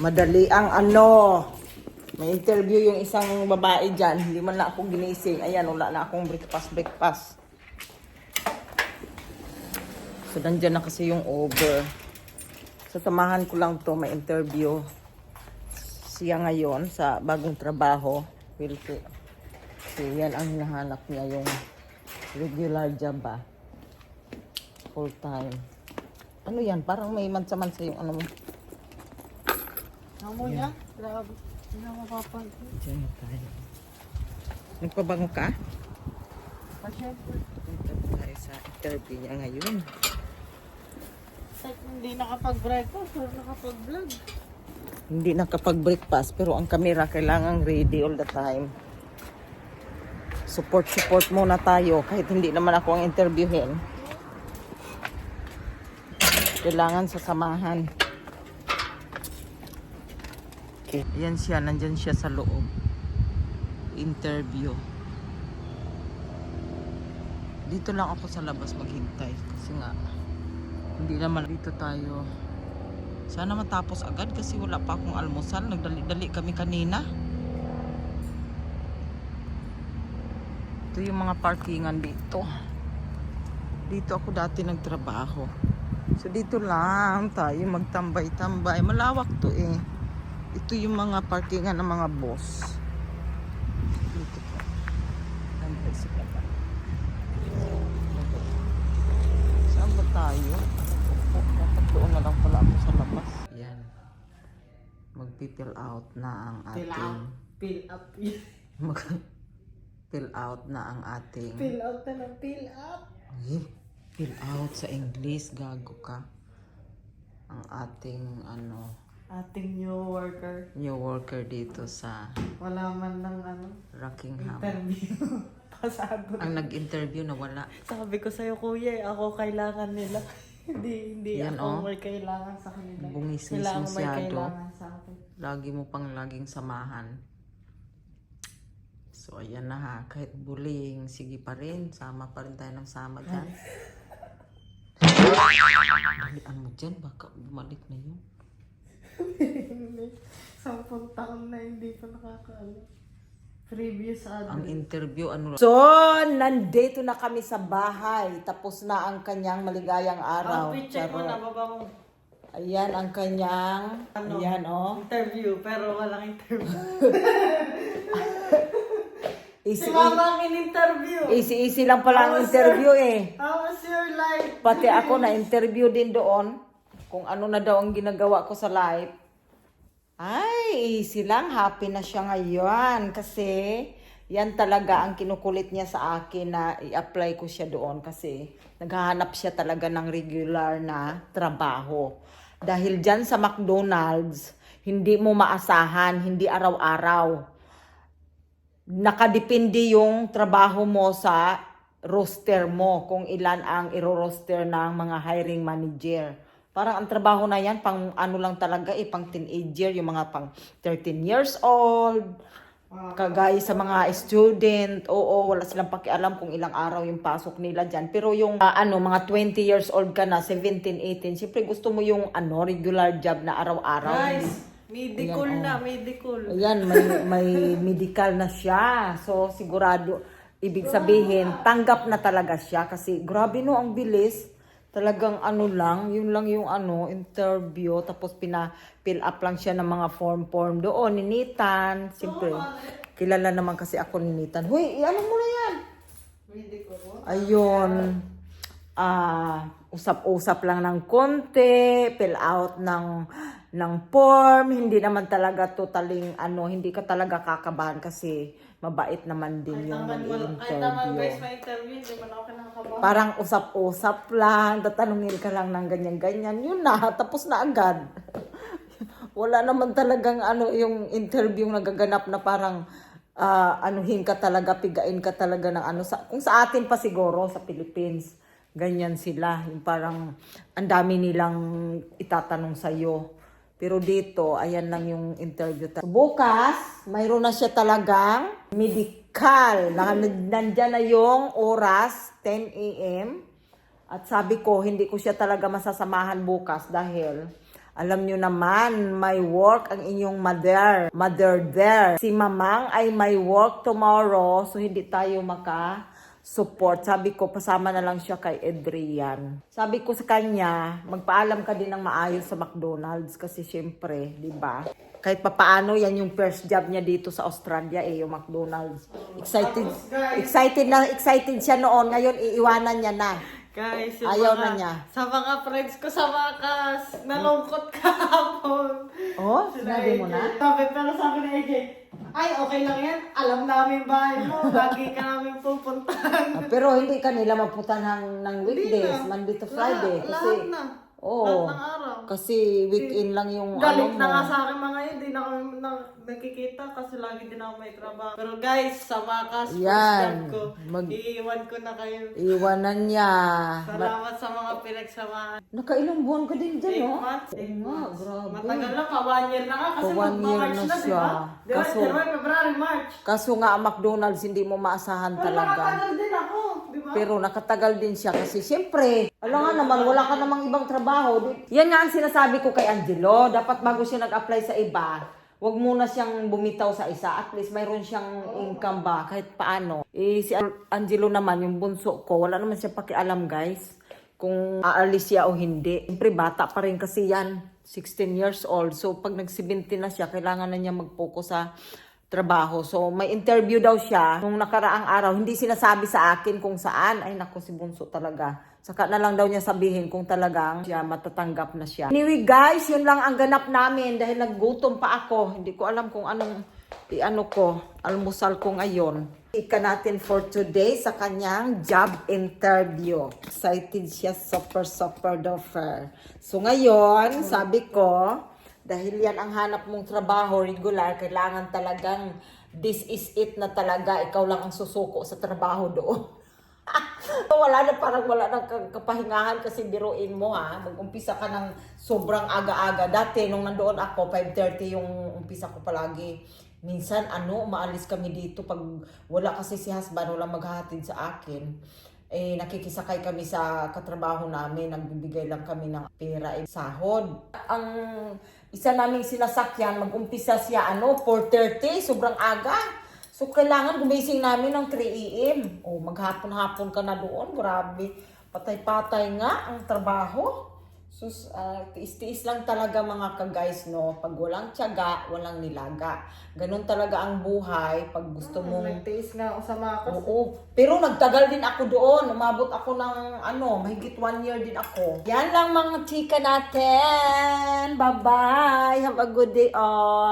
Madali ang ano. May interview yung isang babae dyan. Hindi man na ako ginising. Ayan, wala na akong breakfast, breakfast. So, nandyan na kasi yung over. Sasamahan ko lang to may interview. Siya ngayon sa bagong trabaho. Wilkie. So, yan ang hinahanap niya yung regular job ba? Full time. Ano yan? Parang may mansa-mansa yung ano mo. Amo niya? Grabe. Hindi na mapapansin. Diyan na tayo. Nagpabango ka? Pasyempre. Dito tayo sa interview niya ngayon. Like, hindi nakapag-breakfast or nakapag-vlog. Hindi nakapag-breakfast pero ang camera kailangan ready all the time. Support-support muna tayo kahit hindi naman ako ang interviewin. Kailangan sasamahan. Okay. Yan siya, nandyan siya sa loob. Interview. Dito lang ako sa labas maghintay kasi nga hindi naman dito tayo sana matapos agad kasi wala pa akong almusal. Nagdali-dali kami kanina. Ito yung mga parkingan dito. Dito ako dati nagtrabaho. So dito lang tayo magtambay-tambay. Malawak to eh. Ito yung mga parkingan ng mga boss. Dito po. Saan ba tayo? Dapat doon na lang pala ako sa labas. Yan. Magpipill out na ang Fill ating... out. Fill up. Mag fill out na ang ating... Fill out na lang. Fill up. Ay, fill out sa English. Gago ka. Ang ating ano Ating new worker. new worker dito sa Wala man lang ano. Rockingham. Interview. Pasado. Ang nag-interview na wala. Sabi ko sa'yo, kuya, eh, ako kailangan nila. hindi, hindi Yan, ako oh. may kailangan sa kanila. Bungis-ngis Kailangan may masyado. kailangan sa akin. Lagi mo pang laging samahan. So, ayan na ha. Kahit bullying, sige pa rin. Sama pa rin tayo ng sama dyan. Dalian mo dyan. Baka bumalik na yun. Sampung taon na hindi pa nakakaano. Previous Ang ano. interview, ano So, nandito na kami sa bahay. Tapos na ang kanyang maligayang araw. Outfit check mo Charot. na, baba mo. Ayan ang kanyang, Ano? ayan oh. Interview, pero walang interview. Easy, si mama ang in-interview. easy, easy lang pala ang interview eh. How was your life? Pati ako na-interview din doon kung ano na daw ang ginagawa ko sa live. Ay, easy lang. Happy na siya ngayon kasi yan talaga ang kinukulit niya sa akin na i-apply ko siya doon kasi naghahanap siya talaga ng regular na trabaho. Dahil dyan sa McDonald's, hindi mo maasahan, hindi araw-araw nakadepende yung trabaho mo sa roster mo, kung ilan ang iro-roster ng mga hiring manager. Parang ang trabaho na yan, pang ano lang talaga eh, pang teenager, yung mga pang 13 years old, kagaya sa mga student, oo, wala silang pakialam kung ilang araw yung pasok nila dyan. Pero yung ah, ano, mga 20 years old ka na, 17, 18, siyempre gusto mo yung ano, regular job na araw-araw. Guys, medical Ayan, oh. na, medical. Ayan, may, may medical na siya. So, sigurado, ibig sabihin, tanggap na talaga siya. Kasi, grabe no, ang bilis. Talagang ano lang, yun lang yung ano, interview. Tapos, pina-fill up lang siya ng mga form-form doon. Ninitan. Siyempre, kilala naman kasi ako ninitan. Huy, ano mo na yan? Ayun. Ah, usap-usap lang ng konti, fill out ng ng form, hindi naman talaga totaling ano, hindi ka talaga kakabahan kasi mabait naman din yung Naman, wala- kahit naman guys, may interview, hindi man ako kinakabahan. Parang usap-usap lang, tatanungin ka lang ng ganyan-ganyan, yun na, tapos na agad. Wala naman talagang ano yung interview nagaganap na parang ah, anuhin ka talaga, pigain ka talaga ng ano. Sa, kung sa atin pa siguro, sa Philippines, ganyan sila. Yung parang ang dami nilang itatanong sa'yo. Pero dito, ayan lang yung interview. ta- Bukas, mayroon na siya talagang medical. Na, nandyan na yung oras, 10 a.m. At sabi ko, hindi ko siya talaga masasamahan bukas dahil Alam nyo naman, may work ang inyong mother. Mother there. Si mamang ay may work tomorrow, so hindi tayo maka support. Sabi ko, pasama na lang siya kay Adrian. Sabi ko sa kanya, magpaalam ka din ng maayos sa McDonald's kasi syempre, di ba? Kahit papaano, yan yung first job niya dito sa Australia eh, yung McDonald's. Excited, excited na excited siya noon. Ngayon, iiwanan niya na. Guys, yung Ayaw mga, na niya. Sa mga friends ko sa wakas, nalungkot kahapon. Oh, sinabi mo na? Sabi, pero sabi ni AJ, ay, okay lang yan. Alam namin bahay mo. Lagi ka namin pupuntahan. Ah, pero hindi ka nila maputan ng, ng weekdays. Monday to Friday. Lahat- kasi, lahat na. Oo. Lahat ng araw. Kasi weekend lang yung Galit ano na mo. nga sa akin mga yun, di na kami na, nakikita kasi lagi din ako may trabaho. Pero guys, sa wakas, first Yan. job ko, Mag- iiwan ko na kayo. Iwanan niya. Salamat sa mga pinagsamahan. Nakailang buwan ka din dyan, Eight no? months, Oo eight nga, months. grabe. Matagal na pa, one year na nga kasi Pa one year magma-March na na, di siya. ba? Di ba? Kaso- January, February, March. Kaso nga McDonald's hindi mo maasahan Pero talaga. nakatagal din ako, di ba? Pero nakatagal din siya kasi siyempre, alam nga naman, wala ka namang ibang trabaho. Yan nga ang sinasabi ko kay Angelo. Dapat bago siya nag-apply sa iba, wag muna siyang bumitaw sa isa. At least mayroon siyang income ba kahit paano. Eh, si An- Angelo naman, yung bunso ko, wala naman siya pakialam guys kung aalis siya o hindi. Siyempre, bata pa rin kasi yan. 16 years old. So, pag nag-17 na siya, kailangan na niya mag-focus sa trabaho. So, may interview daw siya nung nakaraang araw. Hindi sinasabi sa akin kung saan. Ay, naku, si Bunso talaga. Saka na lang daw niya sabihin kung talagang siya matatanggap na siya. Anyway, guys, yun lang ang ganap namin dahil naggutom pa ako. Hindi ko alam kung anong i-ano ko, almusal ko ngayon. Ika natin for today sa kanyang job interview. Excited siya, super, super duper. So ngayon, sabi ko, dahil yan ang hanap mong trabaho, regular, kailangan talagang this is it na talaga. Ikaw lang ang susuko sa trabaho doon. wala na parang wala nang ka- kapahingahan kasi biruin mo ha. Mag-umpisa ka ng sobrang aga-aga. Dati nung nandoon ako, 5.30 yung umpisa ko palagi. Minsan ano, umaalis kami dito pag wala kasi si husband, wala maghahatid sa akin. Eh, nakikisakay kami sa katrabaho namin, nagbibigay lang kami ng pera, eh, sahod. Ang isa naming sinasakyan, mag-umpisa siya, ano, 4.30, sobrang aga. So, kailangan gumising namin ng 3 a.m. O, maghapon-hapon ka na doon. Grabe. Patay-patay nga ang trabaho. Sus, ah, tiis-tiis lang talaga mga ka-guys, no? Pag walang tiyaga, walang nilaga. Ganon talaga ang buhay pag gusto mong... Nagtiis nga ako sa makas. Oo. Pero nagtagal din ako doon. Umabot ako ng, ano, mahigit one year din ako. Yan lang mga chika natin. Bye-bye. Have a good day all.